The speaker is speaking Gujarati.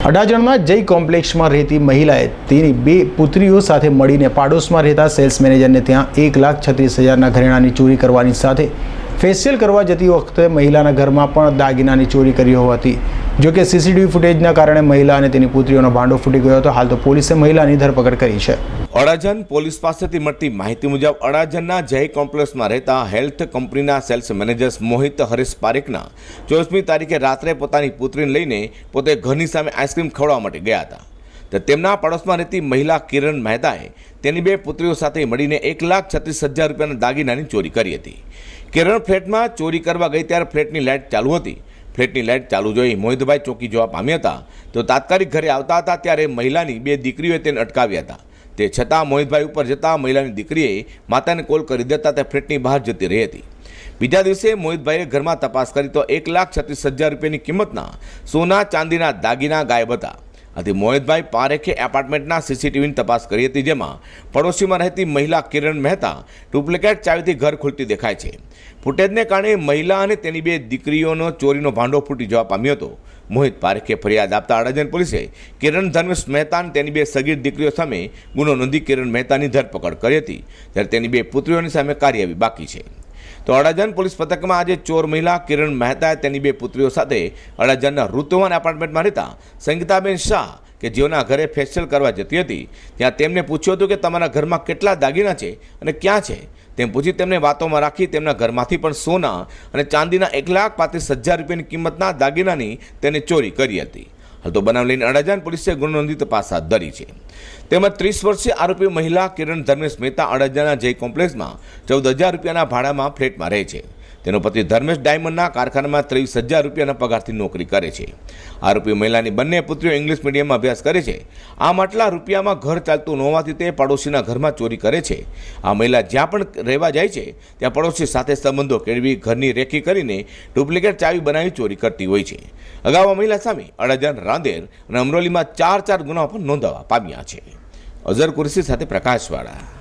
અડાજણમાં જય કોમ્પ્લેક્ષમાં રહેતી મહિલાએ તેની બે પુત્રીઓ સાથે મળીને પાડોશમાં રહેતા સેલ્સ મેનેજરને ત્યાં એક લાખ છત્રીસ હજારના ઘરેણાની ચોરી કરવાની સાથે ફેશિયલ કરવા જતી વખતે મહિલાના ઘરમાં પણ દાગીનાની ચોરી કરી હોવાથી જો કે સીસીટીવી ફૂટેજના કારણે મહિલા અને તેની પુત્રીઓનો ભાંડો ફૂટી ગયો હતો, હાલ તો પોલીસે મહિલાની ધરપકડ કરી છે. અડાજન પોલીસ પાસેથી મળતી માહિતી મુજબ અડાજનના જય કોમ્પ્લેક્સમાં રહેતા હેલ્થ કંપનીના સેલ્સ મેનેજર મોહિત હરીશ પારેખના ચોવીસમી તારીખે રાત્રે પોતાની પુત્રીને લઈને પોતે ઘરની સામે આઈસ્ક્રીમ ખવડાવવા માટે ગયા હતા. તો તેમના પડોશમાં રહેતી મહિલા કિરણ મહેતાએ તેની બે પુત્રીઓ સાથે મળીને એક લાખ છત્રીસ હજાર રૂપિયાના દાગીનાની ચોરી કરી હતી. કિરણ ફ્લેટમાં ચોરી કરવા ગઈ ત્યારે ફ્લેટની લાઇટ ચાલુ હતી. ફ્લેટની લાઇટ ચાલુ જોઈ મોહિતભાઈ ચોકી જોવા પામ્યા હતા. તો તાત્કાલિક ઘરે આવતા હતા ત્યારે મહિલાની બે દીકરીઓએ તેને અટકાવ્યા હતા. તે છતાં મોહિતભાઈ ઉપર જતાં મહિલાની દીકરીએ માતાને કોલ કરી દેતા તે ફ્લેટની બહાર જતી રહી હતી. બીજા દિવસે મોહિતભાઈએ ઘરમાં તપાસ કરી તો એક લાખ છત્રીસ હજાર રૂપિયાની કિંમતના સોના, ચાંદીના દાગીના ગાયબ હતા. આથી મોહિતભાઈ પારેખે એપાર્ટમેન્ટના સીસીટીવીની તપાસ કરી હતી, જેમાં પડોશીમાં રહેતી મહિલા કિરણ મહેતા ડુપ્લિકેટ ચાવીથી ઘર ખુલતી દેખાય છે. ફૂટેજને કારણે મહિલા અને તેની બે દીકરીઓનો ચોરીનો ભાંડો ફૂટી જવા પામ્યો હતો. મોહિત પારેખે ફરિયાદ આપતા અડાજણ પોલીસે કિરણ, ધર્મેશ મહેતા અને તેની બે સગીર દીકરીઓ સામે ગુનો નોંધી કિરણ મહેતાની ધરપકડ કરી હતી. ત્યારે તેની બે પુત્રીઓની સામે કાર્યવાહી બાકી છે. તો અડાજણ પોલીસ પથકમાં આજે ચોર મહિલા કિરણ મહેતાએ તેની બે પુત્રીઓ સાથે અડાજણના ઋતુવાન એપાર્ટમેન્ટમાં રહેતા સંગીતાબેન શાહ, કે જેઓના ઘરે ફેશિયલ કરવા જતી હતી, ત્યાં તેમને પૂછ્યું હતું કે તમારા ઘરમાં કેટલા દાગીના છે અને ક્યાં છે? તેમ પૂછી તેમને વાતોમાં રાખી તેમના ઘરમાંથી પણ સોના અને ચાંદીના એક લાખ પાંત્રીસ હજાર રૂપિયાની કિંમતના દાગીનાની તેને ચોરી કરી હતી. હાલ તો બનાવ લઈને અડાજાન પોલીસે ગુનો નોંધી તપાસ હાથ ધરી છે. તેમજ ત્રીસ વર્ષીય આરોપી મહિલા કિરણ ધર્મેશ મહેતા અડાજાના જય કોમ્પ્લેક્સમાં ચૌદ હજાર રૂપિયાના ભાડામાં ફ્લેટમાં રહે છે. તેનો પતિ ધર્મેશ ડાયમંડના કારખાનામાં ત્રેવીસ હજાર રૂપિયાના પગારથી નોકરી કરે છે. આરોપી મહિલાની બંને પુત્રીઓ ઇંગ્લિશ મીડિયમમાં અભ્યાસ કરે છે. આમ આટલા રૂપિયામાં ઘર ચાલતું ન હોવાથી તે પડોશીના ઘરમાં ચોરી કરે છે. આ મહિલા જ્યાં પણ રહેવા જાય છે, ત્યાં પડોશી સાથે સંબંધો કેળવી ઘરની રેખી કરીને ડુપ્લિકેટ ચાવી બનાવી ચોરી કરતી હોય છે. અગાઉ મહિલા સામે અડાજણ, રાંદેર અને અમરોલીમાં ચાર ચાર ગુનાઓ પણ નોંધાવા પામ્યા છે. અઝર કુરશી સાથે પ્રકાશવાળા.